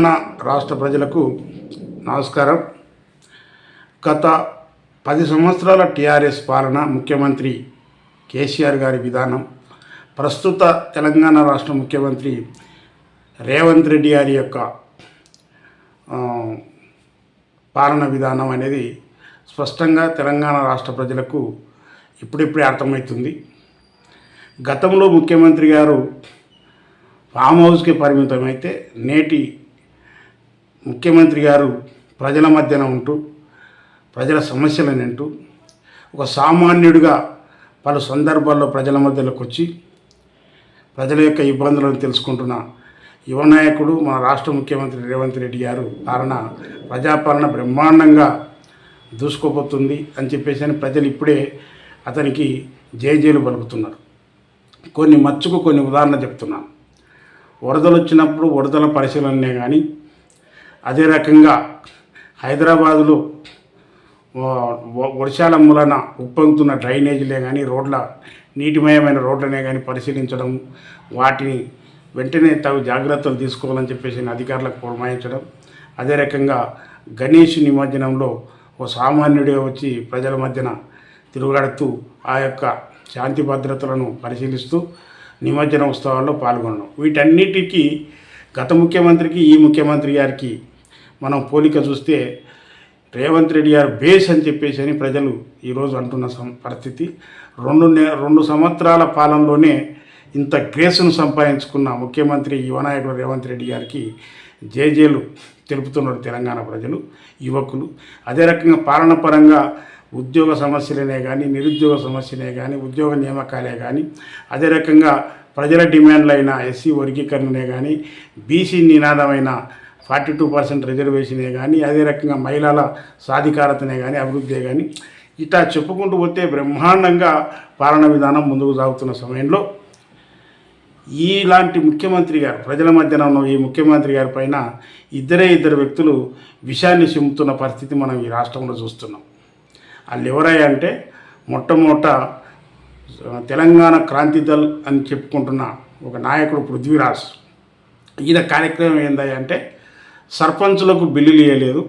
తెలంగాణ రాష్ట్ర ప్రజలకు నమస్కారం. గత పది సంవత్సరాల టీఆర్ఎస్ పాలన ముఖ్యమంత్రి కేసీఆర్ గారి విధానం ప్రస్తుత తెలంగాణ రాష్ట్ర ముఖ్యమంత్రి రేవంత్ రెడ్డి గారి యొక్క పాలన విధానం అనేది స్పష్టంగా తెలంగాణ రాష్ట్ర ప్రజలకు ఇప్పుడిప్పుడే అర్థమవుతుంది. గతంలో ముఖ్యమంత్రి గారు ఫామ్ హౌస్కి పరిమితమైతే నేటి ముఖ్యమంత్రి గారు ప్రజల మధ్యన ఉంటూ ప్రజల సమస్యలను వింటూ ఒక సామాన్యుడిగా పలు సందర్భాల్లో ప్రజల మధ్యలోకి వచ్చి ప్రజల యొక్క ఇబ్బందులను తెలుసుకుంటున్న యువ నాయకుడు మన రాష్ట్ర ముఖ్యమంత్రి రేవంత్ రెడ్డి గారు పాలన ప్రజాపాలన బ్రహ్మాండంగా దూసుకోబోతుంది అని చెప్పేసి అని ప్రజలు ఇప్పుడే అతనికి జయజేలు పలుకుతున్నారు. కొన్ని మచ్చుకు కొన్ని ఉదాహరణ చెప్తున్నాను. వరదలు వచ్చినప్పుడు వరదల పరిశీలననే కానీ అదే రకంగా హైదరాబాదులో వ- వర్షాల మూలన ఉప్పొంగుతున్న డ్రైనేజీలే కానీ రోడ్ల నీటిమయమైన రోడ్లనే కానీ పరిశీలించడం వాటిని వెంటనే తగు జాగ్రత్తలు తీసుకోవాలని చెప్పేసి అధికారులకు పురమాయించడం అదే రకంగా గణేష్ నిమజ్జనంలో ఓ సామాన్యుడే వచ్చి ప్రజల మధ్యన తిరుగాడుతూ ఆ యొక్క శాంతి భద్రతలను పరిశీలిస్తూ నిమజ్జన ఉత్సవాల్లో పాల్గొనడం. వీటన్నిటికీ గత ముఖ్యమంత్రికి ఈ ముఖ్యమంత్రి గారికి మనం పోలిక చూస్తే రేవంత్ రెడ్డి గారు బేస్ అని చెప్పేసి అని ప్రజలు ఈరోజు అంటున్న సం- పరిస్థితి. రెండు నె రెండు సంవత్సరాల పాలనలోనే ఇంత గ్రేసును సంపాదించుకున్న ముఖ్యమంత్రి యువనాయకుడు రేవంత్ రెడ్డి గారికి జేజేలు తెలుపుతున్నారు తెలంగాణ ప్రజలు యువకులు. అదే రకంగా పాలన పరంగా ఉద్యోగ సమస్యలనే కానీ నిరుద్యోగ సమస్యలే కానీ ఉద్యోగ నియామకాలే కానీ అదే రకంగా ప్రజల డిమాండ్లైన ఎస్సీ వర్గీకరణనే కానీ బీసీ నినాదమైన ఫార్టీ టూ పర్సెంట్ రిజర్వేషనే కానీ అదే రకంగా మహిళల సాధికారతనే కానీ అభివృద్ధి కానీ ఇట్లా చెప్పుకుంటూ పోతే బ్రహ్మాండంగా పాలన విధానం ముందుకు సాగుతున్న సమయంలో ఇలాంటి ముఖ్యమంత్రి గారు ప్రజల మధ్యన ఉన్న ఈ ముఖ్యమంత్రి గారి పైన ఇద్దరే ఇద్దరు వ్యక్తులు విషాన్ని చిమ్ముతున్న పరిస్థితి మనం ఈ రాష్ట్రంలో చూస్తున్నాం. వాళ్ళు ఎవరయ్యా అంటే మొట్టమొదట తెలంగాణ క్రాంతి దళ్ అని చెప్పుకుంటున్న ఒక నాయకుడు పృథ్వీరాజ్. ఈయన కార్యక్రమం ఏందయ్యా అంటే సర్పంచులకు బిల్లులు ఇవ్వలేదు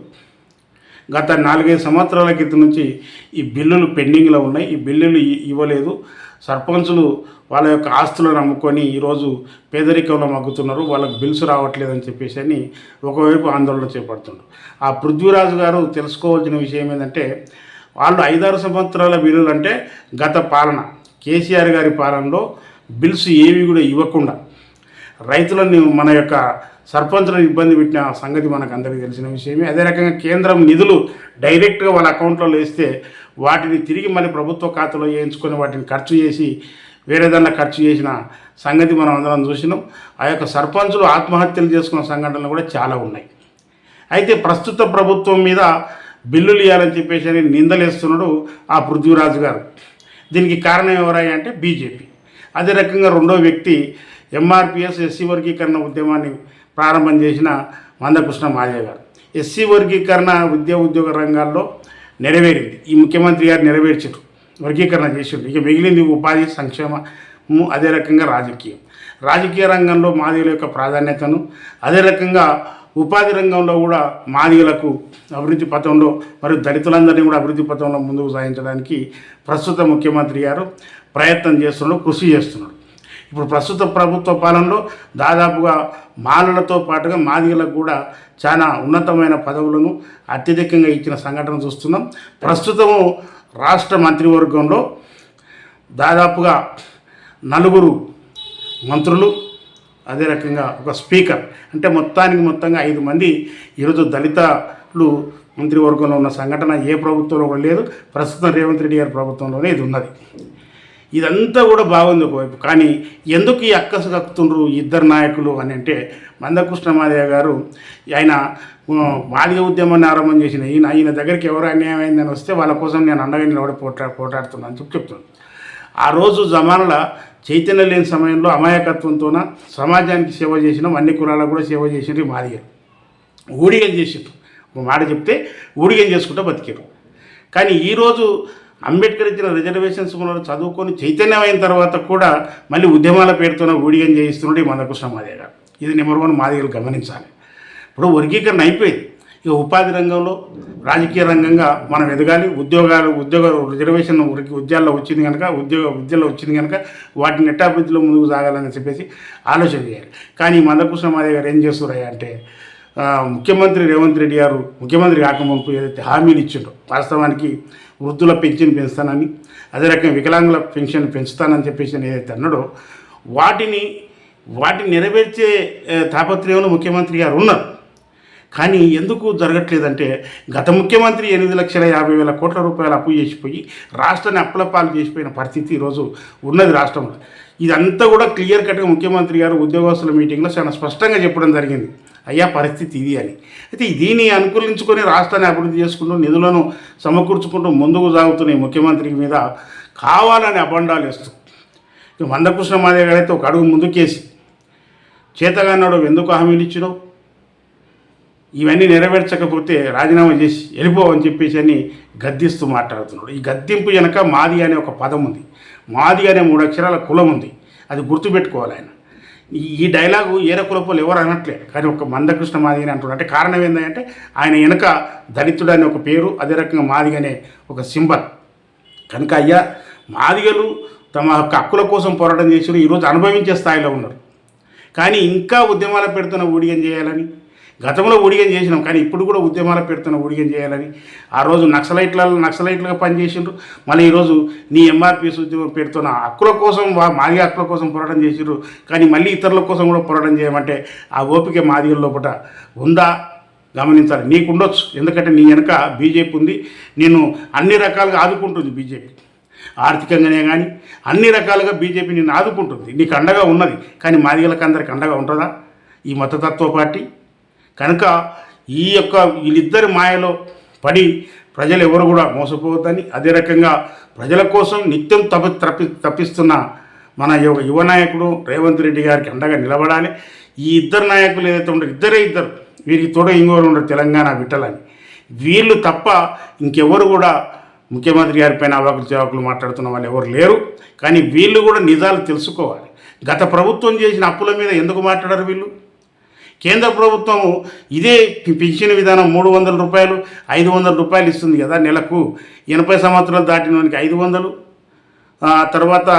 గత నాలుగైదు సంవత్సరాల క్రితం నుంచి ఈ బిల్లులు పెండింగ్లో ఉన్నాయి. ఈ బిల్లులు ఇ- ఇవ్వలేదు. సర్పంచులు వాళ్ళ యొక్క ఆస్తులను అమ్ముకొని ఈరోజు పేదరికంలో మగ్గుతున్నారు. వాళ్ళకి బిల్స్ రావట్లేదని చెప్పేసి అని ఒకవైపు ఆందోళన చేపడుతున్నారు ఆ పృథ్వీరాజు గారు తెలుసుకోవాల్సిన విషయం ఏంటంటే వాళ్ళు ఐదారు సంవత్సరాల బిల్లులు అంటే గత పాలన కేసీఆర్ గారి పాలనలో బిల్స్ ఏవి కూడా ఇవ్వకుండా రైతులను మన యొక్క సర్పంచులను ఇబ్బంది పెట్టిన సంగతి మనకు అందరికీ తెలిసిన విషయమే. అదే రకంగా కేంద్రం నిధులు డైరెక్ట్గా వాళ్ళ అకౌంట్లో వేస్తే వాటిని తిరిగి మళ్ళీ ప్రభుత్వ ఖాతాలో వేయించుకొని వాటిని ఖర్చు చేసి వేరే దానిలో ఖర్చు చేసిన సంగతి మనం అందరం చూసినాం. ఆ యొక్క సర్పంచులు ఆత్మహత్యలు చేసుకున్న సంఘటనలు కూడా చాలా ఉన్నాయి. అయితే ప్రస్తుత ప్రభుత్వం మీద బిల్లులు ఇవ్వాలని చెప్పేసి అని నిందలేస్తున్నాడు ఆ పృథ్వీరాజు గారు. దీనికి కారణం ఎవరయ్యా అంటే బీజేపీ. అదే రకంగా రెండో వ్యక్తి ఎంఆర్పిఎస్ ఎస్సీ వర్గీకరణ ఉద్యమాన్ని ప్రారంభం చేసిన మందకృష్ణ మాదయ్య గారు. ఎస్సీ వర్గీకరణ విద్యా ఉద్యోగ రంగాల్లో నెరవేరింది. ఈ ముఖ్యమంత్రి గారు నెరవేర్చారు వర్గీకరణ చేసిండు ఇక మిగిలింది ఉపాధి సంక్షేమము అదే రకంగా రాజకీయం. రాజకీయ రంగంలో మాదిగల యొక్క ప్రాధాన్యతను అదే రకంగా ఉపాధి రంగంలో కూడా మాదిగలకు అభివృద్ధి పథంలో మరియు దళితులందరినీ కూడా అభివృద్ధి పథంలో ముందుకు సాగించడానికి ప్రస్తుత ముఖ్యమంత్రి గారు ప్రయత్నం చేస్తున్నాడు కృషి చేస్తున్నాడు ఇప్పుడు ప్రస్తుత ప్రభుత్వ పాలనలో దాదాపుగా మాలలతో పాటుగా మాదిగలకు కూడా చాలా ఉన్నతమైన పదవులను అత్యధికంగా ఇచ్చిన సంఘటన చూస్తున్నాం. ప్రస్తుతము రాష్ట్ర మంత్రివర్గంలో దాదాపుగా నలుగురు మంత్రులు అదే రకంగా ఒక స్పీకర్ అంటే మొత్తానికి మొత్తంగా ఐదు మంది ఈరోజు దళితలు మంత్రివర్గంలో ఉన్న సంఘటన ఏ ప్రభుత్వంలో కూడా లేదు. ప్రస్తుతం రేవంత్ రెడ్డి గారి ప్రభుత్వంలోనే ఇది ఉన్నది. ఇదంతా కూడా బాగుంది ఒకవైపు. కానీ ఎందుకు ఈ అక్కసు కక్కుతుండ్రు ఇద్దరు నాయకులు అని అంటే మందకృష్ణ మాదయ్య గారు ఆయన ఆ, మాదిగ ఉద్యమాన్ని ఆరంభం చేసిన ఈయన ఈయన దగ్గరికి ఎవరు అన్యాయం అయిందని వస్తే వాళ్ళ కోసం నేను అండగా నిలబడి పోటా పోటాడుతున్నాను అని చెప్పి చెప్తున్నాను ఆ రోజు జమానుల చైతన్యం లేని సమయంలో అమాయకత్వంతోన సమాజానికి సేవ చేసినాం అన్ని కులాలకు కూడా సేవ చేసిండ్రు ఈ మాదిగలు. ఊడిగం చేసిండ్రు. ఒక మాట చెప్తే ఊడిగం చేసుకుంటూ బతికారు కానీ ఈరోజు అంబేద్కర్ ఇచ్చిన రిజర్వేషన్స్ మనం చదువుకొని చైతన్యం అయిన తర్వాత కూడా మళ్ళీ ఉద్యమాల పేరుతోనే ఊడిగం చేయిస్తున్నాడు ఈ మందకృష్ణ మాదిగ గారు. ఇది నెంబర్ వన్ మాదిగలు గమనించాలి. ఇప్పుడు వర్గీకరణ అయిపోయింది. ఇక ఉపాధి రంగంలో రాజకీయ రంగంగా మనం ఎదగాలి. ఉద్యోగాలు ఉద్యోగ రిజర్వేషన్ ఉద్యాల్లో వచ్చింది కనుక ఉద్యోగ విద్యలో వచ్చింది కనుక వాటిని నెట్టాభివృద్ధిలో ముందుకు సాగాలని చెప్పేసి ఆలోచన చేయాలి. కానీ మందకృష్ణ మాదే గారు ఏం చేస్తున్నాయి అంటే ముఖ్యమంత్రి రేవంత్ రెడ్డి గారు ముఖ్యమంత్రి కాకముందు ఏదైతే హామీలు ఇచ్చిండో వాస్తవానికి వృద్ధుల పెన్షన్ పెంచుతానని అదే రకంగా వికలాంగుల పెన్షన్ పెంచుతానని చెప్పేసి ఏదైతే అన్నాడో వాటిని వాటిని నెరవేర్చే తాపత్రయంలో ముఖ్యమంత్రి గారు ఉన్నారు. కానీ ఎందుకు జరగట్లేదంటే గత ముఖ్యమంత్రి ఎనిమిది లక్షల యాభై వేల కోట్ల రూపాయలు అప్పు చేసిపోయి రాష్ట్రాన్ని అప్పులపాలు చేసిపోయిన పరిస్థితి ఈరోజు ఉన్నది రాష్ట్రంలో. ఇదంతా కూడా క్లియర్ కట్గా ముఖ్యమంత్రి గారు ఉద్యోగస్తుల మీటింగ్లో చాలా స్పష్టంగా చెప్పడం జరిగింది. అయ్యా పరిస్థితి ఇది అని. అయితే దీన్ని అనుకూలించుకొని రాష్ట్రాన్ని అభివృద్ధి చేసుకుంటూ నిధులను సమకూర్చుకుంటూ ముందుకు సాగుతున్న ముఖ్యమంత్రి మీద కావాలని అబండాలు వేస్తూ మందకృష్ణ మాదే గారైతే ఒక అడుగు ముందుకేసి చేతగాన్నాడు ఎందుకు హామీలు ఇచ్చినావు ఇవన్నీ నెరవేర్చకపోతే రాజీనామా చేసి వెళ్ళిపోవని చెప్పేసి అని గద్దిస్తూ మాట్లాడుతున్నాడు. ఈ గద్దింపు వెనక మాది అనే ఒక పదం ఉంది. మాది అనే మూడు అక్షరాల కులం ఉంది. అది గుర్తుపెట్టుకోవాలి ఆయన. ఈ- డైలాగు ఏర కులపోలు ఎవరు అనట్లే. కానీ ఒక మందకృష్ణ మాదిగని అంటున్నారు అంటే కారణం ఏంటంటే ఆయన వెనుక దళితుడు అనే ఒక పేరు అదే రకంగా మాదిగ అనే ఒక సింబల్. కనుక అయ్యా మాదిగలు తమ యొక్క హక్కుల కోసం పోరాటం చేసి ఈరోజు అనుభవించే స్థాయిలో ఉన్నారు. కానీ ఇంకా ఉద్యమాలు పెడుతున్న ఊడిగం చేయాలని గతంలో ఊడిగం చేసినాం కానీ ఇప్పుడు కూడా ఉద్యమాలు పెడుతున్న ఊడిగం చేయాలని. ఆ రోజు నక్సలైట్లలో నక్సలైట్లుగా పనిచేసిండ్రు. మళ్ళీ ఈరోజు నీ ఎంఆర్పిఎస్ ఉద్యమం పెడుతున్న హక్కుల కోసం మాదిగ హక్కుల కోసం పోరాటం చేసిండ్రు. కానీ మళ్ళీ ఇతరుల కోసం కూడా పోరాటం చేయమంటే ఆ ఓపిక మాదిగల లోపల ఉందా? గమనించాలి. నీకు ఉండొచ్చు ఎందుకంటే నీ వెనక బీజేపీ ఉంది. నేను అన్ని రకాలుగా ఆదుకుంటుంది బీజేపీ. ఆర్థికంగానే కానీ అన్ని రకాలుగా బీజేపీ నిన్ను ఆదుకుంటుంది. నీకు అండగా ఉన్నది. కానీ మాదిగలకు అందరికి అండగా ఉంటుందా? ఈ మతతత్వ పార్టీ కనుక ఈ యొక్క వీళ్ళిద్దరి మాయలో పడి ప్రజలు ఎవరు కూడా మోసపోవద్దని అదే రకంగా ప్రజల కోసం నిత్యం తప్పి తప్పి తప్పిస్తున్న మన యువ యువ నాయకుడు రేవంత్ రెడ్డి గారికి అండగా నిలబడాలి. ఈ ఇద్దరు నాయకులు ఏదైతే ఉండరు ఇద్దరే ఇద్దరు వీరికి తోడు ఇంకోరు ఉండరు తెలంగాణ విట్టలని వీళ్ళు తప్ప ఇంకెవరు కూడా ముఖ్యమంత్రి గారి పైన అవాకులు చేవాకులు మాట్లాడుతున్న వాళ్ళు ఎవరు లేరు. కానీ వీళ్ళు కూడా నిజాలు తెలుసుకోవాలి. గత ప్రభుత్వం చేసిన అప్పుల మీద ఎందుకు మాట్లాడారు వీళ్ళు? కేంద్ర ప్రభుత్వము ఇదే పెన్షన్ విధానం మూడు వందల రూపాయలు ఐదు వందల రూపాయలు ఇస్తుంది కదా నెలకు. ఎనభై సంవత్సరాలు దాటిన వానికి ఐదు వందలు. తర్వాత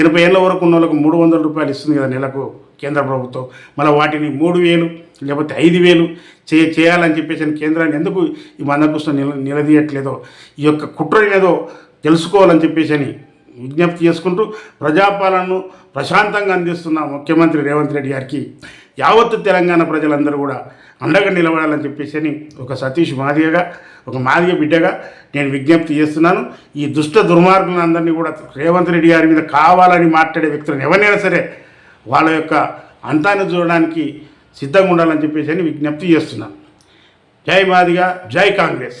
ఎనభై ఏళ్ళ వరకు ఉన్న వాళ్ళకు మూడు వందల రూపాయలు ఇస్తుంది కదా నెలకు కేంద్ర ప్రభుత్వం. మళ్ళీ వాటిని మూడు వేలు లేకపోతే ఐదు వేలు చే చేయాలని చెప్పేసి అని కేంద్రాన్ని ఎందుకు ఈ మందకృష్ణ నిల నిలదీయట్లేదో ఈ యొక్క కుట్ర ఏదో తెలుసుకోవాలని చెప్పేసి అని విజ్ఞప్తి చేసుకుంటూ ప్రజాపాలనను ప్రశాంతంగా అందిస్తున్న ముఖ్యమంత్రి రేవంత్ రెడ్డి గారికి యావత్తు తెలంగాణ ప్రజలందరూ కూడా అండగా నిలబడాలని చెప్పేసి అని ఒక సతీష్ మాదిగగా ఒక మాదిగ బిడ్డగా నేను విజ్ఞప్తి చేస్తున్నాను. ఈ దుష్ట దుర్మార్గులందరినీ కూడా రేవంత్ రెడ్డి గారి మీద కావాలని మాట్లాడే వ్యక్తులను ఎవరైనా సరే వాళ్ళ యొక్క అంతాన్ని చూడడానికి సిద్ధంగా ఉండాలని చెప్పేసి అని విజ్ఞప్తి చేస్తున్నాను. జై మాదిగ జై కాంగ్రెస్.